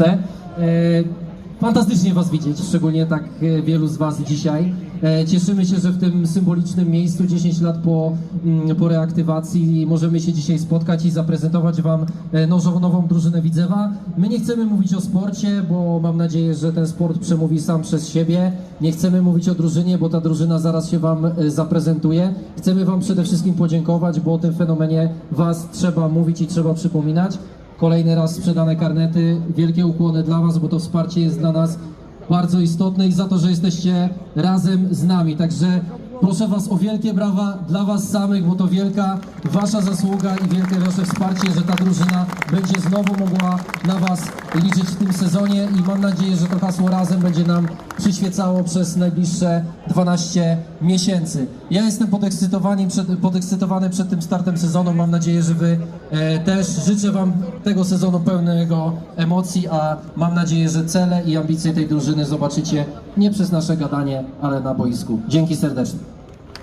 E, Fantastycznie Was widzieć, szczególnie tak e, wielu z Was dzisiaj. E, Cieszymy się, że w tym symbolicznym miejscu 10 lat po, mm, po reaktywacji możemy się dzisiaj spotkać i zaprezentować Wam nową, nową drużynę Widzewa. My nie chcemy mówić o sporcie, bo mam nadzieję, że ten sport przemówi sam przez siebie. Nie chcemy mówić o drużynie, bo ta drużyna zaraz się Wam zaprezentuje. Chcemy Wam przede wszystkim podziękować, bo o tym fenomenie Was trzeba mówić i trzeba przypominać. Kolejny raz sprzedane karnety. Wielkie ukłony dla Was, bo to wsparcie jest dla nas bardzo istotne i za to, że jesteście razem z nami. Także proszę Was o wielkie brawa dla Was samych, bo to wielka Wasza zasługa i wielkie Wasze wsparcie, że ta drużyna będzie znowu mogła na Was liczyć w tym sezonie i mam nadzieję, że to hasło razem będzie nam przyświecało przez najbliższe 12 miesięcy. Ja jestem podekscytowany przed, podekscytowany przed tym startem sezonu. Mam nadzieję, że Wy e, też. Życzę Wam tego sezonu pełnego emocji, a mam nadzieję, że cele i ambicje tej drużyny zobaczycie nie przez nasze gadanie, ale na boisku. Dzięki serdecznie.